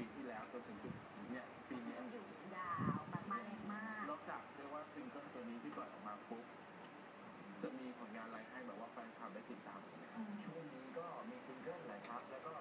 จากปีที่แล้วจนถึงจุดเนี่ยปีเนี้ยยังอยู่ยาวแบบมาแรงมากนอกจากเรียกว่าซิงเกิลตัวนี้ที่ปล่อยออกมาปุ๊บจะมีผลงานอะไรให้แบบว่าแฟนคลับได้ติดตามอีกไหมครับ ช่วงนี้ก็มีซิงเกิลหลายครับ แล้วก็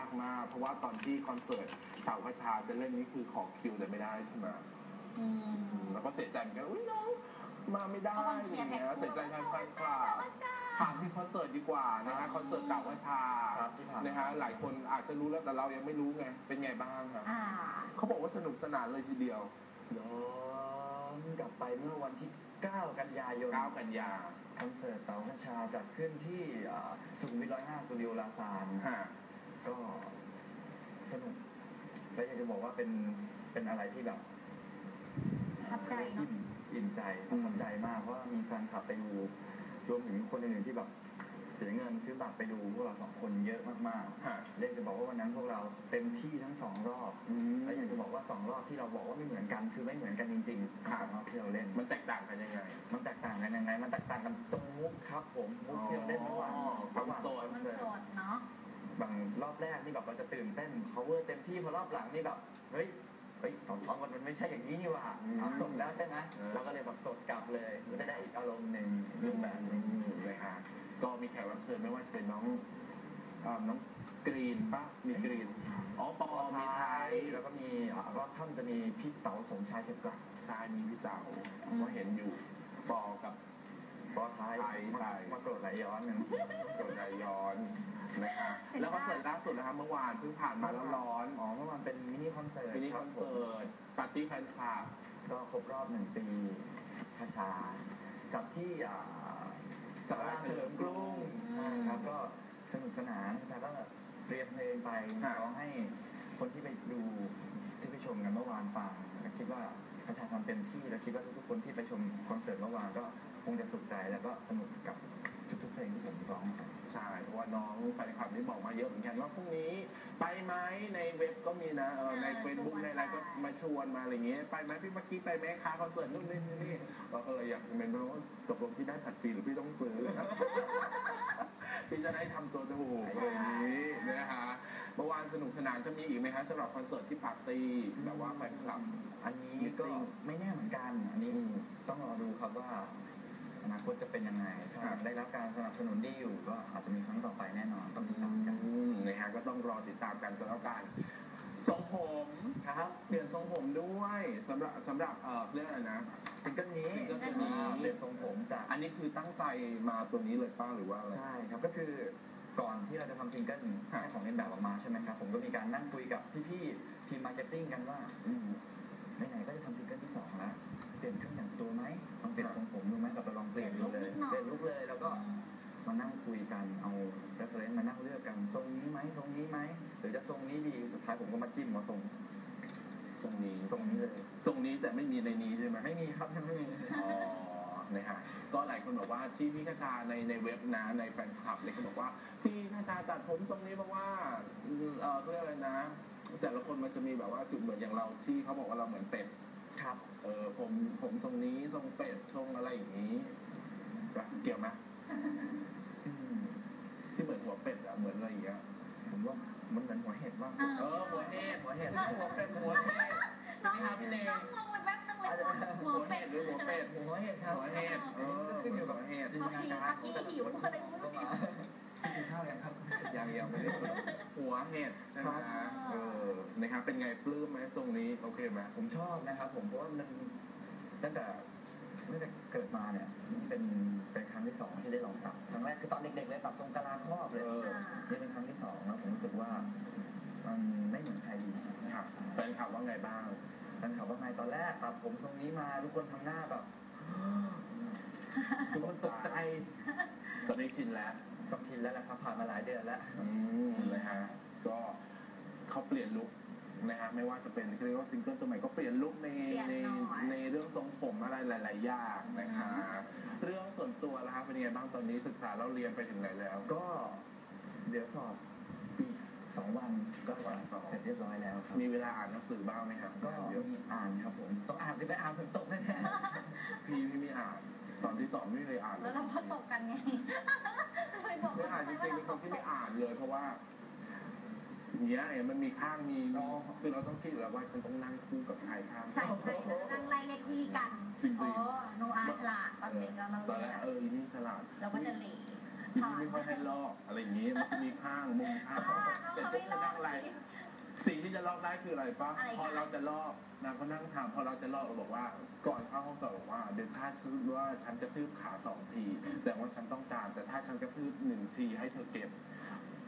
ากมาก เพราะว่าตอนที่คอนเสิร์ตเต่ากระชาจะเล่นนี่คือขอคิวแต่ไม่ได้ใช่ไหมอืมแล้วก็เสียใจเหมือนกันอุ้ยน้องมาไม่ได้ก็ลองอเชียย่าร์งแพ็คเงี้ยคู่เสียใจแทนแฟนคลับแต่ว่าใช่ถามที่คอนเสิร์ตดีกว่านะฮะคอนเสิร์ตเต่ากระชาครับที่ผ่านนะฮะหลายคนอาจจะรู้แล้วแต่เรายังไม่รู้ไงเป็นไงบ้างครับอ่า เขาบอกว่าสนุกสนานเลยทีเดียว ย้อนกลับไปเมื่อวันที่ 9 กันยายน9 กันยาคอนเสิร์ตเต๋าพระชาจัดขึ้นที่อ่าสุขุมวิทร้อยห้าสตูดิโอลาซานฮะ ก็สนุกและอยากจะบอกว่าเป็นเป็นอะไรที่แบบประทับใจเนาะ อิ่มอิ่มใจประทับใจมากเพราะว่ามีแฟนคลับไปดูรวมถึงคนอื่นๆที่แบบเสียเงินซื้อบัตรไปดูพวกเราสองคนเยอะมากฮะ ๆเรียกจะบอกว่าวันนั้นพวกเราเต็มที่ทั้งสองรอบอืมและอยากจะบอกว่าสองรอบที่เราบอกว่าไม่เหมือนกันคือไม่เหมือนกันจริงๆครับสองรอบที่เราเล่น มันแตกต่างกันยังไง มันแตกต่างกันยังไง มันแตกต่างกันตรงมุกครับผมมุกที่เราเล่นเมื่อวานอ๋อความสดมันสดเนาะ บางรอบแรกนี่แบบเราจะตื่นเต้น cover เต็มที่พอรอบหลังนี่แบบเฮ้ยเฮ้ยตอนซ้อมมันมันไม่ใช่อย่างนี้นี่หว่าอืมเอาสดแล้วใช่ไหมเออเราก็เลยแบบสดกลับเลยมันจะได้อีกอารมณ์หนึ่งรูปแบบหนึงเลยฮะก็มีแขกรับเชิญไม่ว่าจะเป็นน้องเอ่อน้องกรีนปะมีกรีนอ๋อปอมีไทยแล้วก็มีอ่ารอบท่านจะมีพี่เต๋าสมชายเทพกลัดชายมีพี่เต๋าก็เห็นอยู่ปอกับ ปอท้ายไทยมาไทยมาโกรธไหลย้อนหนึ่งโดนใจย้อนนะฮะแล้วคอนเสิร์ตล่าสุดนะครับเมื่อวานเพิ่งผ่านมาแล้วร้อนอ๋อเมื่อวานเป็นมินิคอนเสิร์ตมินิคอนเสิร์ตปาร์ตี้แฟนคลับก็ครบรอบหนึ่งปีคาชาจัดที่อ่าสาราเฉลิมกรุงอืมครับก็สนุกสนานคาชาก็เตรียมเพลงไปครับร้องให้คนที่ไปดูที่ไปชมกันเมื่อวานฟังก็คิดว่าคาชาทำเต็มที่และคิดว่าทุกๆคนที่ไปชมคอนเสิร์ตเมื่อวานก็ค งจะสุขใจแล้วก็สนุกกับทุกๆเพลงที่ผมร้องไปใช่เพราะว่าน้องแฟนคลับนี่บอกมาเยอะเหมือนกันว่าพรุ่งนี้ไปไหมในเว็บก็มีนะเออในอ่าเฟซบุ๊กชวนในอะไรก็ไปมาชวนมาอะไรเงี้ยไปไหมพี่เมื่อกี้ไปไหมคะคอนเสิร์ตนู่นนี่นี่ก็เอออยากจะเป็นเพราะว่าตกลงพี่ได้ผัดฟรีหรือพี่ต้องซื้อ พี่จะได้ทำตัวถูกอะไรอย่างนี้นะฮะเมื่อวานสนุกสนานจะมีอีกไหมฮะสำหรับคอนเสิร์ตที่ปาร์ตี้แบบว่าแฟนคลับ อันนี้ก็ไม่แน่เหมือนกัน อันนี้ต้องรอดูครับว่า อนาคตจะเป็นยังไงถ้าครับได้รับการสนับสนุนดีอยู่ก็อาจจะมีครั้งต่อไปแน่นอนต้องติดตามกันอืมนะฮะก็ต้องรอติดตามกันก็แล้วกันทรงผมครับ เปลี่ยนทรงผมด้วยสำหรับสำหรับเอ่อเรื่องอะไรนะ ซิงเกิลนี้ซิงเกิลนี้ อ่าเปลี่ยนทรงผมจาก อันนี้คือตั้งใจมาตัวนี้เลยป้าหรือว่าอะไร ใช่ครับก็คือก่อนที่เราจะทำซิงเกิลให้ของเล่นแบบออกมาใช่ไหมครับผมก็มีการนั่งคุยกับพี่ๆทีมมาร์เก็ตติ้งกันว่าอืมไหนๆก็จะทำซิงเกิลที่สองแล้ว เปลี่ยนเครื่องแต่งตัวไหมลองเปลี่ยนทรงผมดูไหมเราไปลองเปลี่ยนดูเลยเปลี่ยนลุคเลยแล้วก็มานั่งคุยกันเอา reference มานั่งเลือกกันทรงนี้ไหมทรงนี้ไหมหรือจะทรงนี้ดีสุดท้ายผมก็มาจิ้มมาทรงทรงนี้ทรงนี้เลยทรงนี้แต่ไม่มีในนี้ใช่ไหมไม่มีครับยังไม่มีอ๋อนะฮะก็หลายคนบอกว่าที่พี่คชาในในเว็บนะในแฟนคลับเลยก็บอกว่าพี่คชาตัดผมทรงนี้เพราะว่าอืมเออเรื่องอะไรนะ แต่ละคนมันจะมีแบบว่าจุดเหมือนอย่างเราที่เขาบอกว่าเราเหมือนเป็ด ครับ เออผมผมทรงนี้ทรงเป็ดทรงอะไรอย่างนี้เกี่ยวไหมอืมที่เหมือนหัวเป็ดอะเหมือนอะไรอย่างเงี้ยผมว่ามันเหมือนหัวเห็ดมากอ่าเออหัวเห็ดหัวเห็ดหัวเป็ดหัวเห็ดน้องนี่ครับพี่เนยน้องงงไปแป๊บนึงเลยหัวหัวเป็เห็ดดหรือหัวเป็ดหัวเห็ดครับหัวเห็ดเออขึ้นอยู่กับหัวเห็ดจินตนาการของแต่ละคนเข้ามากินข้าวยังครับยังยังไม่ได้เปิดหัวเห็ดใช่ไหมครับเออนะครับเป็นไงปลื้มไหม ทรงนี้โอเคไหมผมชอบนะครับ ผมเพราะว่ามันตั้งแต่ตั้งแต่เกิดมาเนี่ยนี่เป็นเป็นครั้งที่สองที่ได้ลองตัดครั้งแรกคือตอนเด็กๆเลยตัดทรงกะลาครอบเลยเออนี่เป็นครั้งที่สองแล้วผมรู้สึกว่ามันไม่เหมือนใครดีครับแฟนคลับว่าไงบ้างแฟนคลับว่าไงตอนแรกตัดผมทรงนี้มาทุกคนทำหน้าแบบทุกคนตกใจตอนนี้ชินแล้วต้องชินแล้วนะครับผ่านมาหลายเดือนแล้วอืมนะฮะก็เขาเปลี่ยนลุค นะฮะไม่ว่าจะเป็นเรียกว่าซิงเกิลตัวใหม่ก็เปลี่ยนลุคในในในเรื่องทรงผมอะไรหลาย ๆ อย่างนะคะเรื่องส่วนตัวแล้วครับเป็นยังไงบ้างตอนนี้ศึกษาเราเรียนไปถึงไหนแล้ว ก็เดี๋ยวสอบอีกสองวันก็เสร็จเรียบร้อยแล้วครับมีเวลาอ่านหนังสือบ้างไหมครับก็เยอะมีอ่านครับผมต้องอ่านไปไปอ่านผมตกแน่พี่ไม่มีอ่านตอนที่สองไม่เคยอ่านแล้วเราก็ตกกันไงเลยบอกไม่ว่าอ่านจริงๆเป็นคนที่ไม่อ่านเลยเพราะว่า อย่างเงี้ยเนี่ยมันมีข้างมีคือเราต้องคิดอยู่แล้วว่าฉันต้องนั่งคู่กับใครข้างใช่ใช่แล้วนั่งไล่เลขที่กันจริงๆโอ้โนอาฉลาดตอนเด็กเราเราตอนเรีแรยนกอะเอออีนี่ฉลาดเราก็จะเหล่อีผ่านี่นไม่ค่อยให้ลอกอะไรอย่างงี้มันจะมีข้างมุมข้างอ่าเสร็จเราปุ๊บไม่จะรอนั่ดงอะไรสิสิ่งที่จะลอกได้คืออะไรปะอะไรคะพอเราจะลอกนางก็นั่งถามพอเราจะลอกเราบอกว่า ก่อนเข้าห้องสอบบอกว่าเดี๋ยวถ้าซื้อว่าฉันกระทืบขาสองที แต่ว่าฉันต้องการแต่ถ้าฉันกระทืบหนึ่งทีให้เธอเก็บ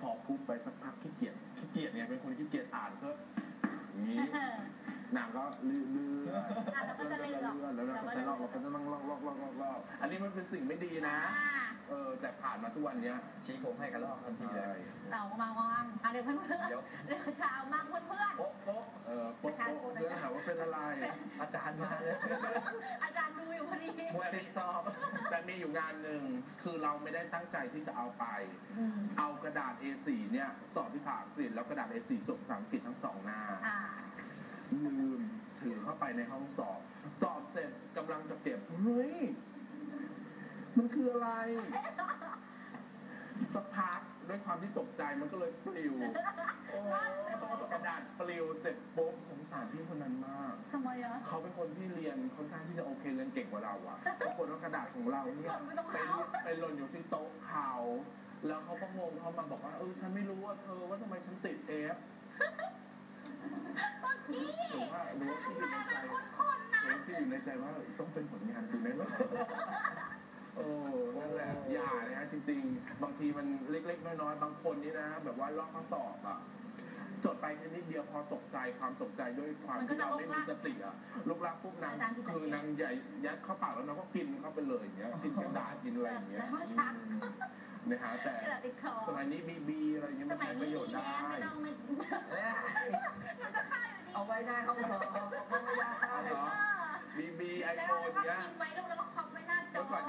พอพูดไปสักพักขี้เกียจ ขี้เกียจเนี่ยเป็นคนขี้เกียจอ่านก็อย่างนี้นางก็ลื่นลื่นอะเราก็จะเล่นหรอกแล้วเราก็จะลอกเราก็จะนั่งลอกลอกลอกลอกลอกอันนี้มันเป็นสิ่งไม่ดีนะอ่า เออแต่ผ่านมาทุกวันเนี้ยๆชี้ผมให้กันรอบทันทีเลยเรามาว่างอะเดี๋ยวเพื่อนเพื่อนเดี๋ยวเดี๋ยวเช้ามากเพื่อนเพื่อน โป๊ะโป๊ะเออโป๊ะโป๊ะเพื่อนถามว่าเป็นอะไร อาจารย์มาเลยอาจารย์ดูอยู่พอดีมวยติดสอบ แต่มีอยู่งานหนึ่งคือเราไม่ได้ตั้งใจที่จะเอาไปอืมเอากระดาษ A4 เนี่ยสอบภาษาอังกฤษแล้วกระดาษ A4 จบภาษาอังกฤษทั้งสองหน้าอ่าลืมถือเข้าไปในห้องสอบ สอบเสร็จกำลังจะเก็บเฮ้ย มันคืออะไร สักพักด้วยความที่ตกใจมันก็เลยปลิวโอ้กระดาษปลิวเสร็จปุ๊บสงสารพี่คนนั้นมาก ทำไมอะเขาเป็นคนที่เรียนค่อนข้างที่จะโอเคเรียนเก่งกว่าเราอะปรากฏว่ากระดาษของเราเนี่ยไม่ต้องไปเขาไปหล่นอยู่ที่โต๊ะเขา แล้วเขาก็งงเขามาบอกว่าเออฉันไม่รู้ว่าเธอว่าทำไมฉันติดเอฟนี่หรือว่าหรือว่าพี่อยู่ทำไมในใจมันคุ้นๆนะหรือว่าพี่อยู่ในใจว่าต้องเป็นผลงานคุณแน่นอน โอ้นั่นแหละอย่านะฮะจริง ๆ บางทีมันเล็กๆน้อยๆบางคนนี่นะ แบบว่าลอกข้อสอบอะจดไปแค่นิดเดียวพอตกใจความตกใจด้วยความที่เราไม่มีสติอะลูกรักปุ๊บนางคือนางใหญ่ยัดเข้าปากแล้วนางก็กินเข้าไปเลยอย่างเงี้ยกินกระดาษกินอะไรอย่างเงี้ยแล้วก็ชักนะฮะแต่กระดาษติดคอสมัยนี้บีบีอะไรอย่างเงี้ยสมันมัยใช้ปนี้ระโยดีชน์แล้ได้วไม่ต้องไม่มันก็ค่ายอยู่ดีเอาไว้ได้ห้องสอบเอาไว้ได้เหรอเออบีบีไอแล้วโฟเรานก็เนี้ย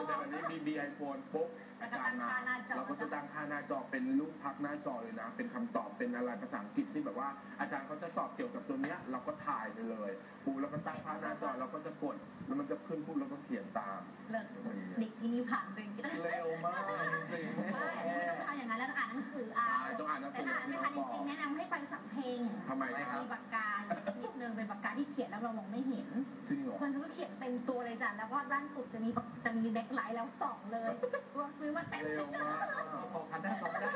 น้าจอเมื่อก่อนจะเป็นแบบนี้บีบีไอโฟนปุ๊บแล้วก็ตั้งค่าหน้าจอเราก็จะตั้งค่าหน้าจอเป็นรูปพักหน้าจอเลยนะ เป็นคำตอบเป็นอะไรภาษาอังกฤษที่แบบว่าอาจารย์เขาจะสอบเกี่ยวกับตัวเนี้ยเราก็ถ่ายไปเลยปูแล้วก็ตั้งค่าหน้าจอเราก็จะกดแล้วมันจะขึ้นปุ๊บเราก็เขียนตามเลิศเด็กที่นี่ผ่านไปก็ได้เร็วมากจริงๆไม่ไม่ต้องทำอย่างนั้นแล้วต้องอ่านหนังสือเอาใช่ต้องอ่านหนังสืแต่อถ้าอ่านไม่ทันจริงๆแนะนำให้ไปสัมเพลงทำไมนะครับมีปากกานิดนึงเป็นปากกาที่เขียนแล้วเรามองไม่เห็นจริงเหรอ คนซื้อก็เขียนเต็มตัวเลยจ้ะแล้วก็ด้านปุกจะมีปากจะมีแบ็คไลท์แล้วสองเลยรวมซื้อมาเต็มเร็วมากพอพันได้สองได้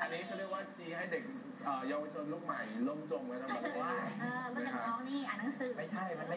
อันนี้เขาเรียกว่าจีให้เด็กเอ่อเยาวชนลูกใหม่ล่มจมกันทั้งนั้นเลยเออแล้วอย่างน้องนี่อ่านหนังสือไม่ใช่มันไม่